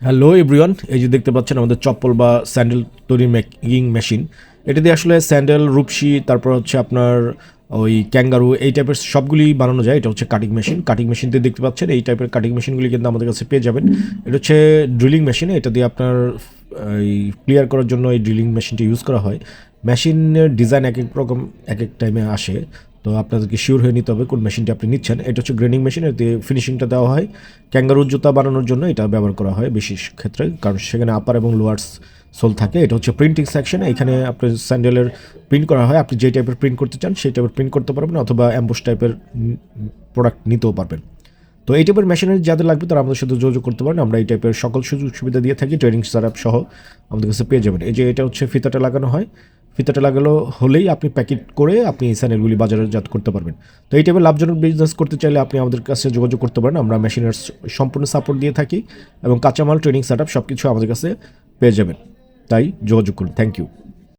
Hello everyone এই যে দেখতে পাচ্ছেন আমাদের চপ্পল বা স্যান্ডেল তৈরির মেকিং মেশিন। এটা দিয়ে আসলে স্যান্ডেল, রূপসী, তারপর হচ্ছে আপনার ওই ক্যাঙ্গারু, এই টাইপের সবগুলি বানানো যায়। এটা হচ্ছে কাটিং মেশিন কাটিং মেশিন দিয়ে দেখতে পাচ্ছেন, এই টাইপের কাটিং মেশিনগুলি কিন্তু আমাদের কাছে পেয়ে যাবেন। এটা হচ্ছে ড্রিলিং মেশিন এটা দিয়ে আপনার এই ক্লিয়ার করার জন্য এই ড্রিলিং মেশিনটি ইউজ করা হয়। মেশিনের ডিজাইন এক এক রকম, এক এক টাইমে আসে। তো আপনাদেরকে শিওর হয়ে নিতে হবে কোন মেশিনটি আপনি নিচ্ছেন। এটা হচ্ছে গ্রেনিং মেশিন এতে ফিনিশিংটা দেওয়া হয়। ক্যাঙ্গারুর জুতা বানানোর জন্য এটা ব্যবহার করা হয় বেশি ক্ষেত্রে, কারণ সেখানে আপার এবং লোয়ার্স সোল থাকে। এটা হচ্ছে প্রিন্টিং সেকশন এখানে আপনি স্যান্ডেলের প্রিন্ট করা হয়। আপনি যে টাইপের প্রিন্ট করতে চান, সেই টাইপের প্রিন্ট করতে পারবেন অথবা অ্যাম্বোস টাইপের প্রোডাক্ট নিতেও পারবেন। তো এই টাইপের মেশিনারি যাদের লাগবে তারা আমাদের সাথে যোগাযোগ করতে পারেন। আমরা এই টাইপের সকল সুযোগ সুবিধা দিয়ে থাকি ট্রেনিং সেটআপ সহ আমাদের কাছে পেয়ে যাবেন। এই যে এটা হচ্ছে ফিতাটা লাগানো হয়। ফিতাটা লাগালো হলেই আপনি প্যাকেট করে আপনি এই স্যানেলগুলি বাজারজাত করতে পারবেন। তো এই টাইপের লাভজনক বিজনেস করতে চাইলে আপনি আমাদের কাছে যোগাযোগ করতে পারেন। আমরা মেশিনের সম্পূর্ণ সাপোর্ট দিয়ে থাকি এবং কাঁচামাল ট্রেনিং সেট আপ সব কিছু আমাদের কাছে পেয়ে যাবেন। তাই যোগাযোগ করুন। Thank you